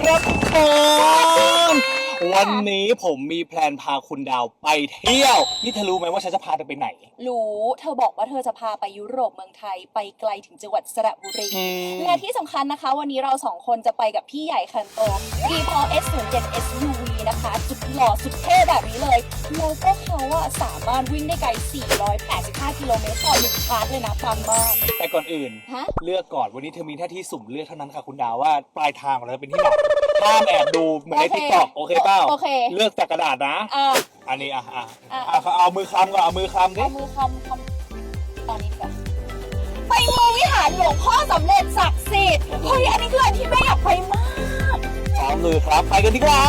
ครับโอ้ วันนี้ผมมีแพลนพาคุณดาวไปเที่ยว นี่เธอรู้ไหมว่าฉันจะพาเธอไปไหน รู้ เธอบอกว่าเธอจะพาไปยุโรปเมืองไทยไปไกลถึงจังหวัดสระบุรี อืม และที่สำคัญนะคะ วันนี้เราสองคนจะไปกับพี่ใหญ่คันโต d p o S 0 7 SUV นะคะสุดหล่อสุดเท่แบบนี้เลย แล้วก็เขาอะสามารถวิ่งได้ไกล 485 กิโลเมตรต่อหนึ่งชาร์จเลยนะปังมาก แต่ก่อนอื่น ฮะ เลือกก่อนวันนี้เธอมีหน้าที่สุ่มเลือกเท่านั้นค่ะคุณดาวว่าปลายทางของเราเป็นที่ไหนห้ามแอบดูเหมือนในโอเคทิกตอกโอเคเปล่า โอเค เลือกจากกระดาษนะอะอันนี้อะอะอะ อะเอามือคลำก่อนเอามือคลำดิเอามือคำคำตอนนี้ก่อนไปมูวิหารหลวงพ่อสำเร็จศักดิ์สิทธิ์เฮ้ยอันนี้คืออันที่แม่อยากไปมากพร้อมเลยครับไปกันดีกว่า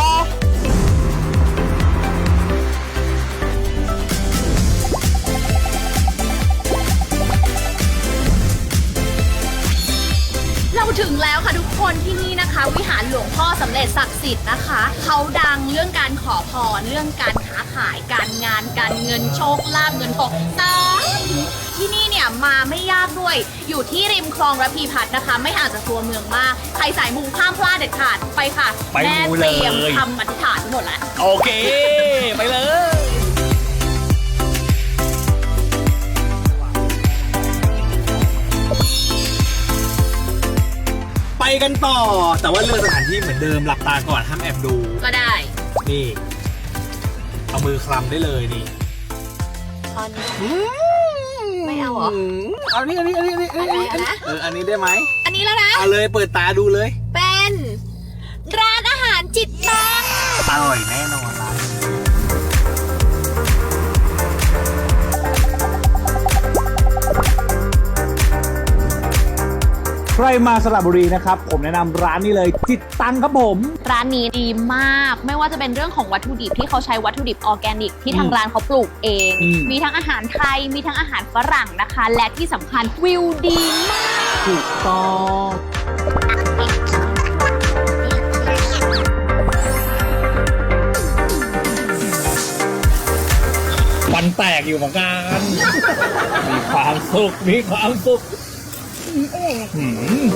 เราถึงแล้วค่ะทุกคนที่นี่ นะคะ วิหารหลวงพ่อสำเร็จศักดิ์สิทธิ์นะคะ เขาดังเรื่องการขอพรเรื่องการค้าขายการงานการเงินโชคลาภเงินทองสาธุที่นี่เนี่ยมาไม่ยากด้วย อยู่ที่ริมคลองระพีพัฒน์นะคะ ไม่ห่างจากตัวเมืองมาก ใครสายมูห้ามพลาดเด็ดขาดไปค่ะ ไปแม่มูเตเลยรียมทำอธิษฐานทั้งหมดแล้ว โอเค ไปเลย แต่ว่าเลือกสถานที่เหมือนเดิมหลับตาก่อนห้ามแอบดู ก็ได้ นี่ เอามือคลำได้เลยนี่ตอนนี้ ไม่เอาเหรอเอานี่อันนี้อันนี้อันนี้อันนี้อะไรนะ เอออันนี้ได้ไหมอันนี้แล้วนะ เอาเลยเปิดตาดูเลย เป็น ร้านอาหารจิตตังอร่อยแน่นอนร้านนี้ ใครมาสระบุรีนะครับ ผมแนะนำร้านนี้เลย จิตตังครับผม ร้านนี้ดีมาก ไม่ว่าจะเป็นเรื่องของวัตถุดิบที่เขาใช้วัตถุดิบออร์แกนิก ที่ทางอืมร้านเขาปลูกเอง อืม มีทั้งอาหารไทย มีทั้งอาหารฝรั่งนะคะ และที่สำคัญวิวดีมาก ถูกต้องฟันแตกอยู่เหมือนกัน มีความสุข มีความสุข หืม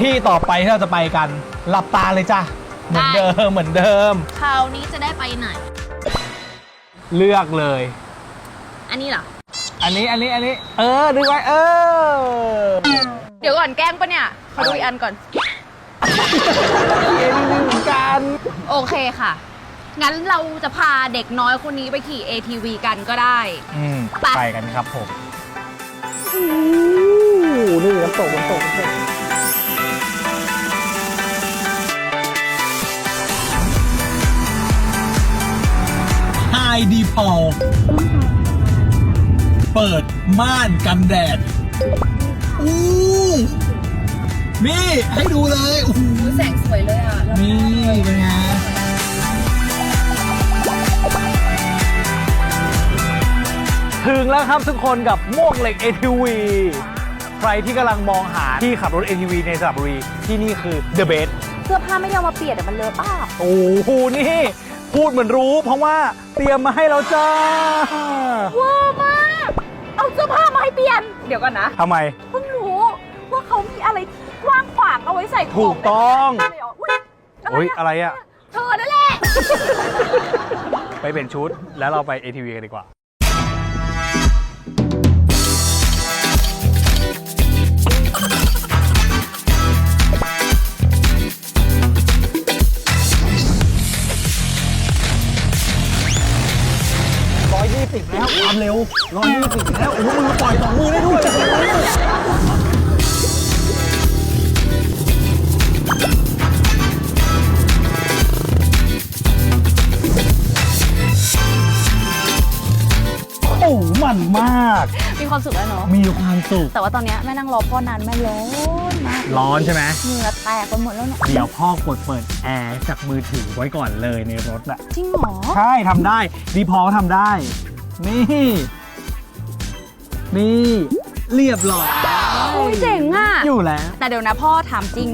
ที่ต่อไปที่เราจะไปกันหลับตาเลยจ้ะเหมือนเดิมเหมือนเดิม คราวนี้จะได้ไปไหน เลือกเลย อันนี้เหรอ อันนี้อันนี้อันนี้ เออดูไว้เออเดี๋ยวก่อนแกล้งปะเนี่ยขอดูอีกอันก่อนเอ็นเหมือนกัน โอเคค่ะ งั้นเราจะพาเด็กน้อยคนนี้ไปขี่ ATV กันก็ได้ อืมไป ไปกันครับผมนี่น้ำตกน้ำตกน้ำตกไฮดีพอลเปิดม่านกันแดด อู้นี่ ให้ดูเลยโอ้โหแสงสวยเลยอะ นี่ เป็นไง ถึงแล้วครับทุกคนกับม่วงเหล็ก ATV ใครที่กำลังมองหาที่ขับรถ ATV ในสระบุรี ที่นี่คือ The Best เสื้อผ้าไม่ได้เอามาเปลี่ยนเดี๋ยวมันเลอะป้าโอ้โหนี่ พูดเหมือนรู้ เพราะว่าเตรียมมาให้เราจ้าว้าวมากเอาเสื้อผ้ามาให้เปลี่ยน เดี๋ยวก่อนนะทำไม เพิ่งรู้ว่าเขามีอะไรกว้างขวางเอาไว้ใส่ของถูกต้อง ได้เลยเหรออุ๊ยโอ้ยอะไรอะเธอนั่นแหละ ไปเปลี่ยนชุดแล้วเราไป ATV กันดีกว่า แล้วความเร็วร้อยยี่สิบแล้วโอ้โหมือปล่อยสองมือได้ด้วยโอ้มันมาก มีความสุขแล้วเนาะ มีความสุข แต่ว่าตอนเนี้ยแม่นั่งรอพ่อนานแม่ร้อนมากร้อนใช่ไหมเหงื่อแตกไปหมดแล้วเนี่ย เดี๋ยวพ่อกดเปิดแอร์จากมือถือไว้ก่อนเลยในรถอะจริงเหรอ ใช่ทำได้ ดีพอทำได้ นี่ นี่เรียบร้อยโอ้ยเจ๋งอะ อยู่แล้ว แต่เดี๋ยวนะพ่อถามจริง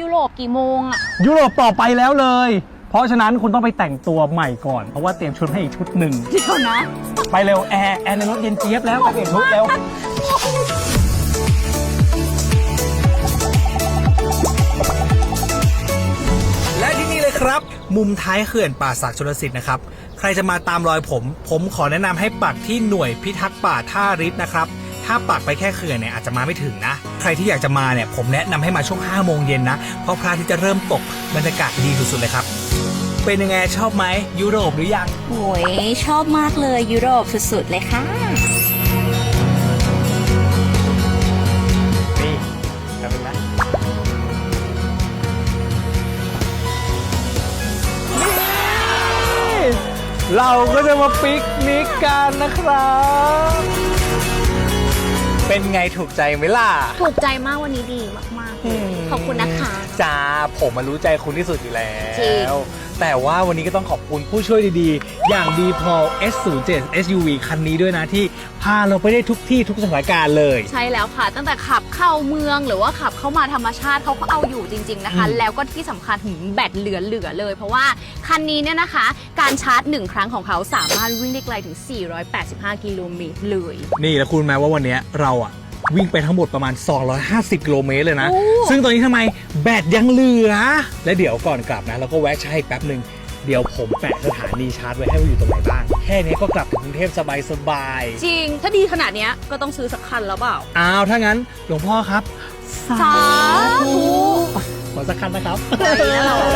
ยุโรปกี่โมงอะ ยุโรปต่อไปแล้วเลย เพราะฉะนั้นคุณต้องไปแต่งตัวใหม่ก่อน เพราะว่าเตรียมชุดให้อีกชุดหนึ่ง เดี๋ยวนะ ไปเร็วแอร์แอร์ในรถเย็นเจี๊ยบแล้วไปเปลี่ยนชุดเร็ว มุมท้ายเขื่อนป่าศักดิ์ชลสิทธิ์นะครับ ใครจะมาตามรอยผม ผมขอแนะนำให้ปักที่หน่วยพิทักษ์ป่าท่าริศนะครับ ถ้าปักไปแค่เขื่อนเนี่ยอาจจะมาไม่ถึงนะ ใครที่อยากจะมาเนี่ยผมแนะนำให้มาช่วง5โมงเย็นนะ เพราะพระอาทิตย์จะเริ่มตกบรรยากาศดีสุดๆเลยครับ เป็นยังไงชอบไหมยุโรปหรือยังโอ้ยชอบมากเลยยุโรปสุดๆเลยค่ะ เราก็จะมาปิกนิกกันนะครับ เป็นไงถูกใจไหมล่ะ ถูกใจมากวันนี้ดีมากๆเลยขอบคุณนะคะ จ้าผมมารู้ใจคุณที่สุดอยู่แล้จริง ว แต่ว่าวันนี้ก็ต้องขอบคุณผู้ช่วยดีๆ อย่าง d p o l S07 SUV คันนี้ด้วยนะที่พาเราไปได้ทุกที่ทุกสถานการณ์เลย ใช่แล้วค่ะ ตั้งแต่ขับเข้าเมืองหรือว่าขับเข้ามาธรรมชาติเขาก็เอาอยู่จริง ๆนะคะ อืม แล้วก็ที่สำคัญถึงแบตเหลือๆเลย เพราะว่าคันนี้เนี่ยนะคะ การชาร์จ 1 ครั้งของเขาสามารถวิ่งได้ไกลถึง 485 กิโลเมตรเลย นี่แล้วคุณไหมว่าวันเนี้ยเราอะ วิ่งไปทั้งหมดประมาณ 250 กิโลเมตรเลยนะโอ้ซึ่งตอนนี้ทำไมแบตยังเหลือ และเดี๋ยวก่อนกลับนะเราก็แวะชาร์จอีกแป๊บหนึ่งเดี๋ยวผมแปะสถานีชาร์จไว้ให้ว่าอยู่ตรงไหนบ้าง แค่นี้ก็กลับถึงกรุงเทพสบายจริง ถ้าดีขนาดเนี้ยก็ต้องซื้อสักคันแล้วเปล่า ๆอ้าวถ้างั้นหลวงพ่อครับ สาธุ ขอสักคันนะครับใจแล้วเราไว้